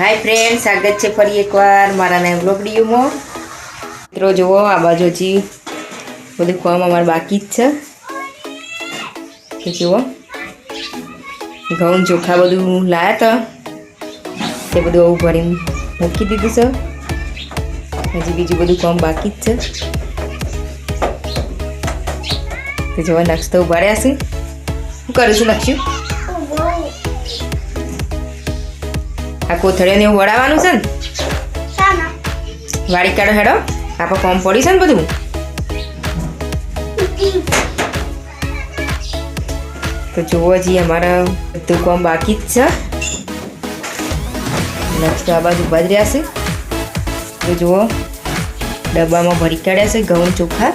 હાય friend સ્વાગત છે ફરી એકવાર મારા નવ બ્લોગ વિડીયોમાં મિત્રો, જુઓ, આ બાજુ હજી બધું કામ અમારે બાકી જ છે. જુઓ, ઘઉં ચોખા બધું લાયા હતા. તે બધું આવું ભરીને મૂકી દીધું છે. હજી બીજું બધું કામ બાકી જ છે. તો જોવા નક્ષ તો ઊભા રહ્યા છે. શું કરું છું નક્ષું આ કોથળીઓને એવું વળાવવાનું છે ને? વાળી કાઢો હેડો. આપણે કોમ પડી છે ને બધું? તો જુઓ જી અમારા બધું કોમ બાકી જ છે. નેક્સ્ટ આ બાજુ ઊભા જ રહ્યા છે. તો જુઓ ડબ્બામાં ભરી કાઢ્યા છે ઘઉં ચોખા.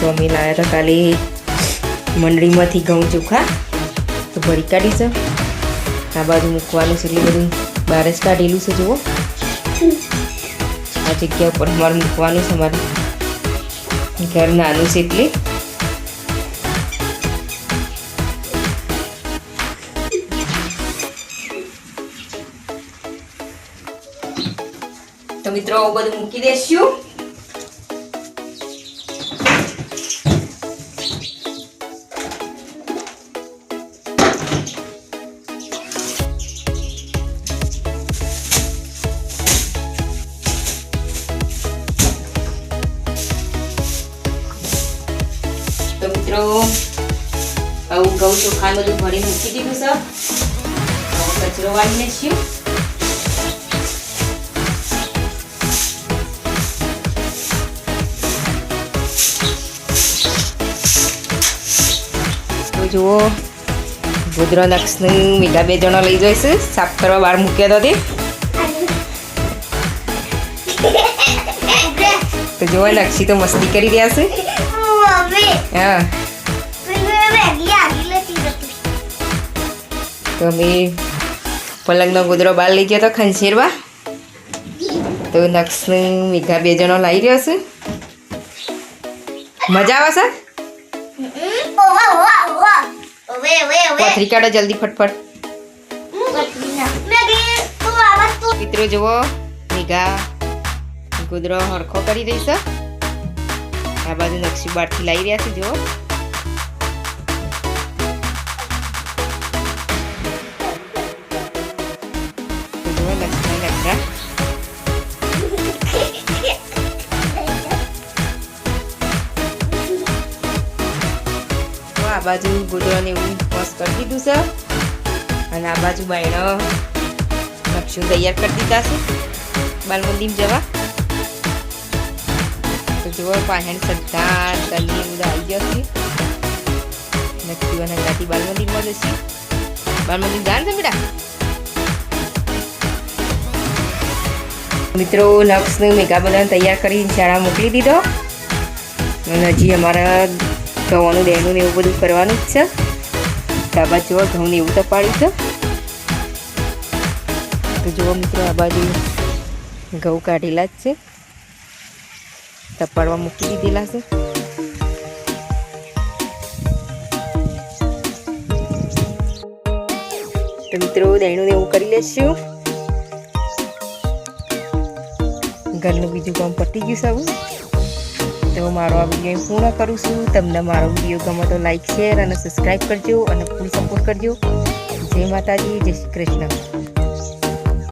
તો અમે લાવ્યા હતા કાલે મંડળીમાંથી ઘઉં ચોખા. ભરી કાઢી છે. આ બાજુ મૂકવાનું છે, એટલે બધું બહાર જ કાઢેલું છે, જુઓ. આ જગ્યા ઉપર અમારે મૂકવાનું છે અમારે. ઘર નાનું છે એટલે. તો મિત્રો બધું મૂકી દેશું. આવું ઘઉં ચોખાને બધું ભરી મૂકી દીધું સર હવે કચરો વાળીને છીએ તો જુઓ ભૂદ્રો નક્ષનું મીઠા બે જણા લઈ જઈશ. સાફ કરવા બહાર મૂક્યા તો તે. તો જુઓ નક્ષી તો મસ્તી કરી રહ્યા છે. હા. તો. અમે પલંગનો ગુદરો બહાર લઈ ગયો તો ખંચેરવા તો નક્ષનું મીઠા બે જણો લાવી રહ્યો છે. મજા આવે સર પથરી જલ્દી ફટફટ. મિત્રો જુઓ મેઘા ગુદરો હરખો કરી દઈશ. આ બાજુ નકશી બારથી લાવી રહ્યા છે જુઓ. બાજુ ગોદરાને એવું મસ્ત કરી દીધું છે. અને આ બાજુ બાયણ નકશું તૈયાર કરી દીધા છે. બાલમંદિર જવા. તો જુઓ, પાહેણ સરદાર તલી બધા આવી ગયો છે. નક્કી અને ગાતી બાલ મંદિરમાં જશે. બાલમંદિર જાણ છે બેટા? મિત્રો નક્ષને મેઘા તૈયાર કરી શાળા મોકલી દીધો. અને હજી અમારા ઘઉંનું દેનું ને એવું બધું કરવાનું જ છે. ધાબા જુઓ ઘઉંને એવું તપાડ્યું છે. તો જુઓ મિત્રો, આ બાજુ ઘઉં કાઢેલા જ છે. તપાડવા મૂકી દીધેલા છે. તો મિત્રો ને એવું કરી લેશું. ઘરનું બીજું કામ પતી ગયું છે તો મારો આ વીડિયો પૂર્ણ કરું છું. તમને મારો વીડિયો ગમે તો લાઈક શેર અને સબસ્ક્રાઈબ કરજો અને ફૂલ સપોર્ટ કરજો. જય માતાજી, જય શ્રી કૃષ્ણ.